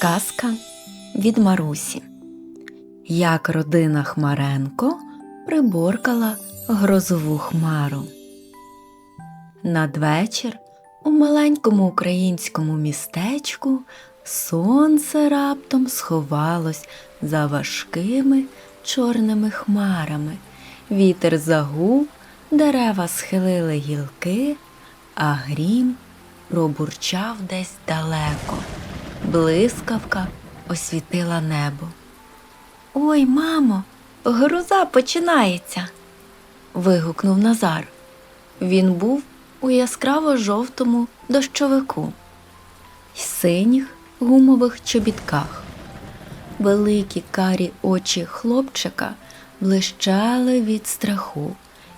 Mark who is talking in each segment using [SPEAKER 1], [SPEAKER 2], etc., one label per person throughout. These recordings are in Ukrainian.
[SPEAKER 1] Казка від Марусі. Як родина Хмаренко приборкала грозову хмару. Надвечір у маленькому українському містечку сонце раптом сховалось за важкими чорними хмарами. Вітер загув, дерева схилили гілки, а грім пробурчав десь далеко. Блискавка освітила небо. Ой, мамо, гроза починається. вигукнув Назар. Він був у яскраво жовтому дощовику й синіх гумових чобітках. Великі карі очі хлопчика блищали від страху,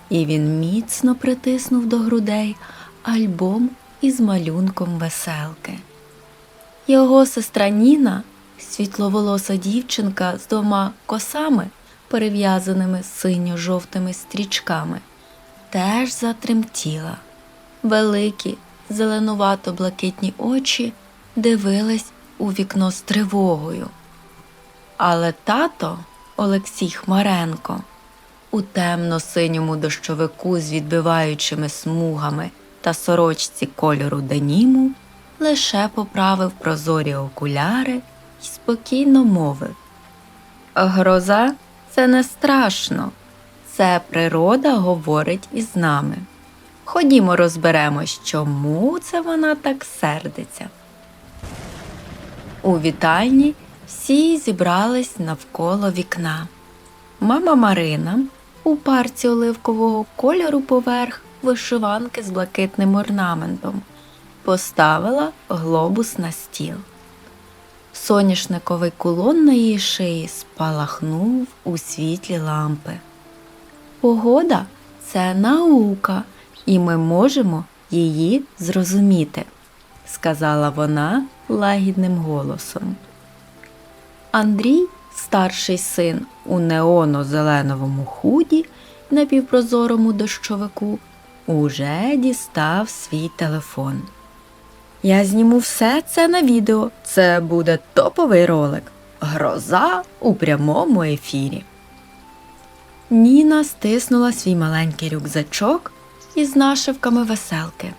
[SPEAKER 1] і він міцно притиснув до грудей альбом із малюнком веселки. Його сестра Ніна, світловолоса дівчинка з двома косами, перев'язаними синьо-жовтими стрічками, теж затремтіла. Великі, зеленувато-блакитні очі дивились у вікно з тривогою. Але тато Олексій Хмаренко у темно-синьому дощовику з відбиваючими смугами та сорочці кольору деніму лише поправив прозорі окуляри і спокійно мовив Гроза це не страшно, це природа говорить із нами. Ходімо розберемось, чому це вона так сердиться. У вітальні всі зібрались навколо вікна. Мама Марина у парці оливкового кольору поверх вишиванки з блакитним орнаментом поставила глобус на стіл. Соняшниковий кулон на її шиї спалахнув у світлі лампи. Погода це наука, і ми можемо її зрозуміти, сказала вона лагідним голосом. Андрій, старший син у неоно-зеленовому худі на півпрозорому дощовику, уже дістав свій телефон. Я зніму все це на відео. Це буде топовий ролик. Гроза у прямому ефірі. Ніна стиснула свій маленький рюкзачок із нашивками веселки.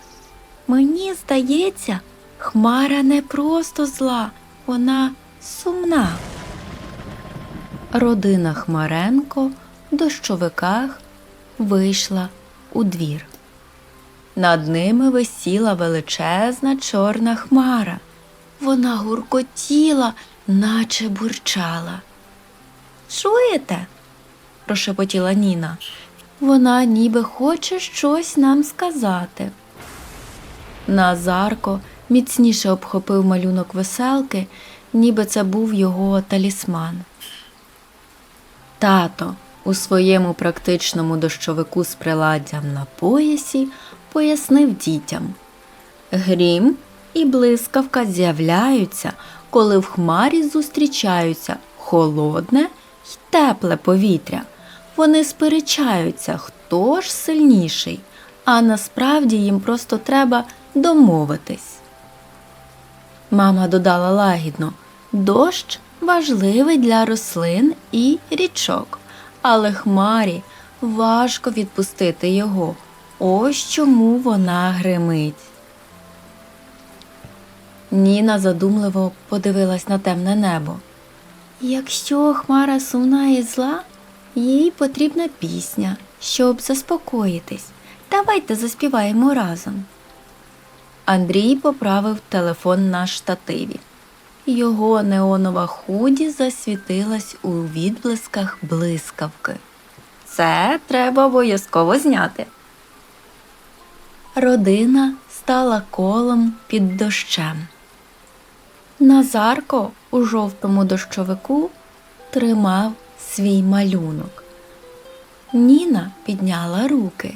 [SPEAKER 1] Мені здається, Хмара не просто зла, вона сумна. Родина Хмаренко в дощовиках вийшла у двір. Над ними висіла величезна чорна хмара. Вона гуркотіла, наче бурчала. Чуєте? прошепотіла Ніна. Вона ніби хоче щось нам сказати. Назарко міцніше обхопив малюнок веселки, ніби це був його талісман. Тато у своєму практичному дощовику з приладдям на поясі пояснив дітям. Грім і блискавка з'являються, коли в хмарі зустрічаються холодне й тепле повітря. Вони сперечаються, хто ж сильніший, а насправді їм просто треба домовитись. Мама додала лагідно дощ важливий для рослин і річок, але хмарі важко відпустити його. Ось чому вона гримить. Ніна задумливо подивилась на темне небо. Якщо хмара сумна і зла, їй потрібна пісня, щоб заспокоїтись. Давайте заспіваємо разом. Андрій поправив телефон на штативі. Його неонова худі засвітилась у відблисках блискавки. Це треба обов'язково зняти. Родина стала колом під дощем. Назарко у жовтому дощовику тримав свій малюнок. Ніна підняла руки,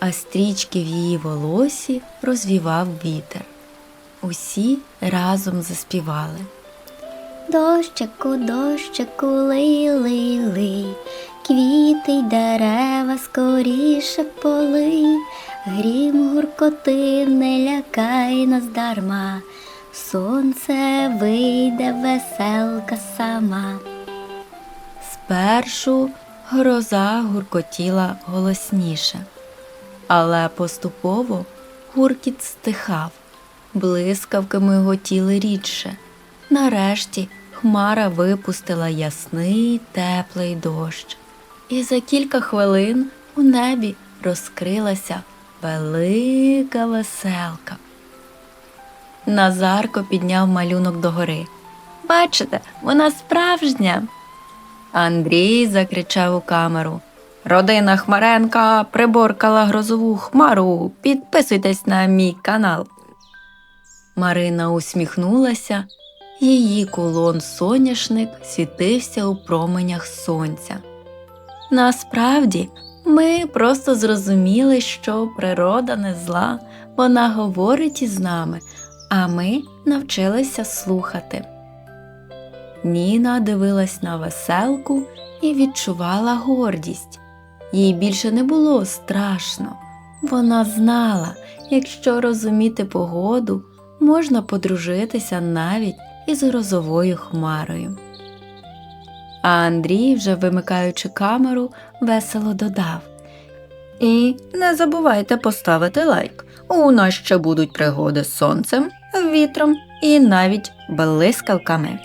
[SPEAKER 1] а стрічки в її волосі розвівав вітер. Усі разом заспівали.
[SPEAKER 2] Дощику, дощику, лий, лий, квіти й дерева скоріше полий, грім гуркоти, не лякай нас дарма, сонце вийде веселка сама.
[SPEAKER 1] Спершу гроза гуркотіла голосніше, але поступово гуркіт стихав, блискавки миготіли рідше. Нарешті хмара випустила ясний теплий дощ, і за кілька хвилин у небі розкрилася велика веселка. Назарко підняв малюнок догори. Бачите, вона справжня. Андрій закричав у камеру. Родина Хмаренка приборкала грозову хмару. Підписуйтесь на мій канал. Марина усміхнулася. Її кулон соняшник світився у променях сонця. Насправді, ми просто зрозуміли, що природа не зла, вона говорить із нами, а ми навчилися слухати. Ніна дивилась на веселку і відчувала гордість. Їй більше не було страшно. Вона знала, якщо розуміти погоду, можна подружитися навіть із грозовою хмарою. А Андрій, вже вимикаючи камеру, весело додав. І не забувайте поставити лайк. У нас ще будуть пригоди з сонцем, вітром і навіть блискавками.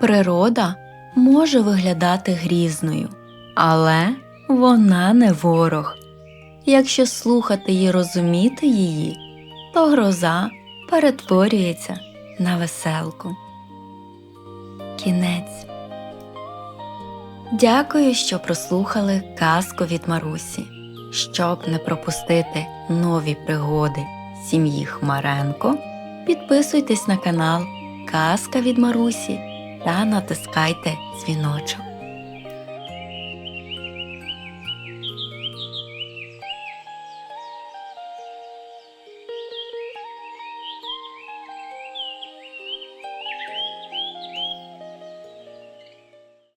[SPEAKER 1] Природа може виглядати грізною, але вона не ворог. Якщо слухати і розуміти її, то гроза перетворюється на веселку. Кінець. Дякую, що прослухали казку від Марусі. Щоб не пропустити нові пригоди сім'ї Хмаренко, підписуйтесь на канал Казка від Марусі та натискайте дзвіночок.